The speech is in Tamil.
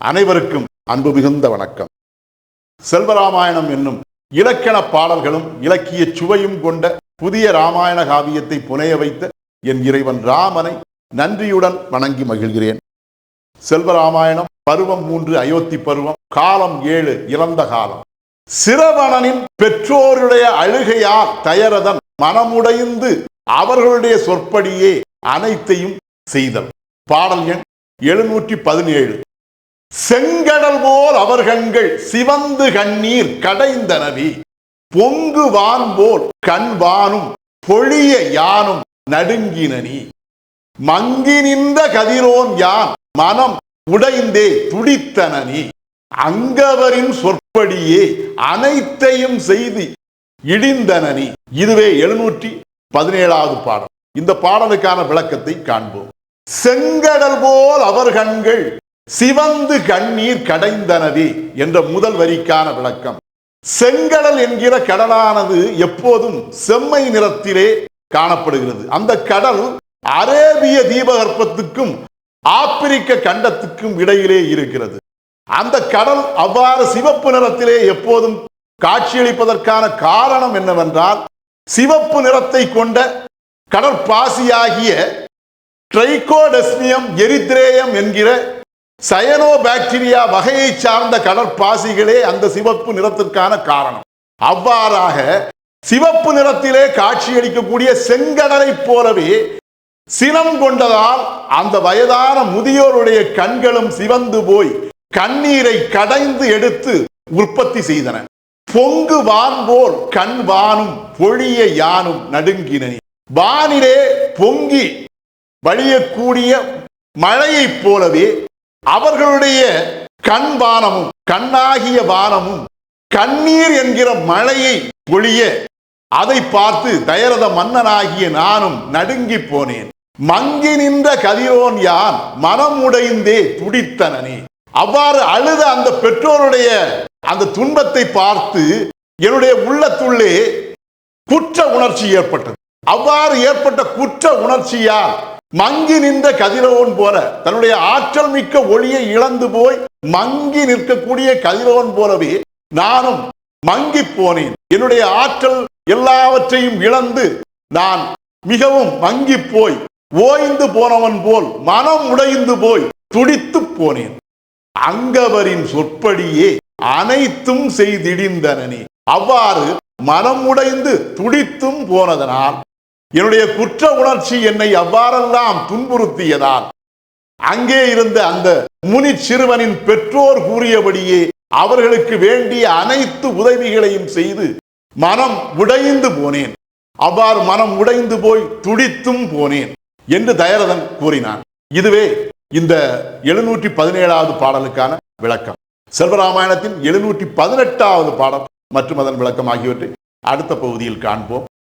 அனைவருக்கும் அன்பு மிகுந்த வணக்கம். செல்வராமாயணம் என்னும் இலக்கண பாடல்களும் இலக்கிய சுவையும் கொண்ட புதிய ராமாயண காவியத்தை புனைய வைத்த என் இறைவன் ராமனை நன்றியுடன் வணங்கி மகிழ்கிறேன். செல்வராமாயணம் பருவம் மூன்று அயோத்தி பருவம் காலம் ஏழு இறந்த காலம். சிரவணனின் பெற்றோருடைய அழுகையால் தயரதன் மனமுடைந்து அவர்களுடைய சொற்படியே அனைத்தையும் செய்தல். பாடல் எண் எழுநூற்றி பதினேழு. செங்கடல் போல் அவர்கண்கள் சிவந்து கண்ணீர் கடைந்தனவி. பொங்கு வான் போல் கண் வானும் பொழிய யானும் நடுங்கினனி. மங்கி நின்ற கதிரோன் யான் மனம் உடைந்தே துடித்தனனி. அங்கவரின் சொற்படியே அனைத்தையும் செய்து இடிந்தனனி. இதுவே எழுநூற்றி பதினேழாவது பாடல். இந்த பாடலுக்கான விளக்கத்தை காண்போம். செங்கடல் போல் அவர் கண்கள் சிவந்து கண்ணீர் கடைந்தனவே என்ற முதல் வரிக்கான விளக்கம். செங்கடல் என்கிற கடலானது எப்போதும் செம்மை நிறத்திலே காணப்படுகிறது. அந்த கடல் அரேபிய தீபகற்பத்துக்கும் ஆப்பிரிக்க கண்டத்துக்கும் இடையிலே இருக்கிறது. அந்த கடல் அவ்வாறு சிவப்பு நிறத்திலே எப்போதும் காட்சியளிப்பதற்கான காரணம் என்னவென்றால் சிவப்பு நிறத்தை கொண்ட கடற்பாசியாகிய ட்ரைகோடெஸ்மியம் எரித்ரேயம் என்கிற சயனோ பாக்டீரியா வகையை சார்ந்த கடற்பாசிகளே அந்த சிவப்பு நிறத்திற்கான காரணம். அவ்வாறாக சிவப்பு நிறத்திலே காட்சியளிக்கக்கூடிய செங்கடலைப் போலவே சினம் கொண்டதால் அந்த வயதான முதியோருடைய கண்களும் சிவந்து போய் கண்ணீரை கடைந்து எடுத்து உற்பத்தி செய்தன. பொங்கு வான் போல் கண் வானும் பொழிய யானும் நடுங்கினி. வானிலே பொங்கி வழியக்கூடிய மழையைப் போலவே அவர்களுடைய கண் வானமும் கண்ணாகிய வானமும் கண்ணீர் என்கிற மழையை ஒழிய அதை பார்த்து தயரத மன்னனாகிய நானும் நடுங்கி போனேன். மங்கி நின்ற கதிரோன் யான் மனம் உடைந்தே துடித்தனனே. அவ்வாறு அழுத அந்த பெற்றோருடைய அந்த துன்பத்தை பார்த்து என்னுடைய உள்ளத்துள்ளே குற்ற உணர்ச்சி ஏற்பட்டது. அவ்வாறு ஏற்பட்ட குற்ற உணர்ச்சியால் மங்கி நின்ற கதிரவன் போல தன்னுடைய ஆற்றல் மிக்க ஒளியை இழந்து போய் மங்கி நிற்கக்கூடிய கதிரவன் போலவே நானும் மங்கி போனேன். என்னுடைய ஆற்றல் எல்லாவற்றையும் இழந்து நான் மிகவும் மங்கி போய் ஓய்ந்து போனவன் போல் மனம் உடைந்து போய் துடித்து போனேன். அங்கவரின் சொற்படியே அனைத்தும் செய்திடிந்தனனே. அவ்வாறு மனம் உடைந்து துடித்தும் போனதனால் என்னுடைய குற்ற உணர்ச்சி என்னை அவ்வாறெல்லாம் துன்புறுத்தியதால் அங்கே இருந்த அந்த முனி சிறுவனின் பெற்றோர் கூறியபடியே அவர்களுக்கு வேண்டிய அனைத்து உதவிகளையும் செய்து மனம் உடைந்து போனேன். அவ்வாறு மனம் உடைந்து போய் துடித்தும் போனேன் என்று தயரதன் கூறினான். இதுவே இந்த எழுநூற்றி பதினேழாவது பாடலுக்கான விளக்கம். செல்வராமாயணத்தின் எழுநூற்றி பதினெட்டாவது பாடல் மற்றும் அதன் விளக்கம் ஆகியவற்றை அடுத்த பகுதியில் காண்போம்.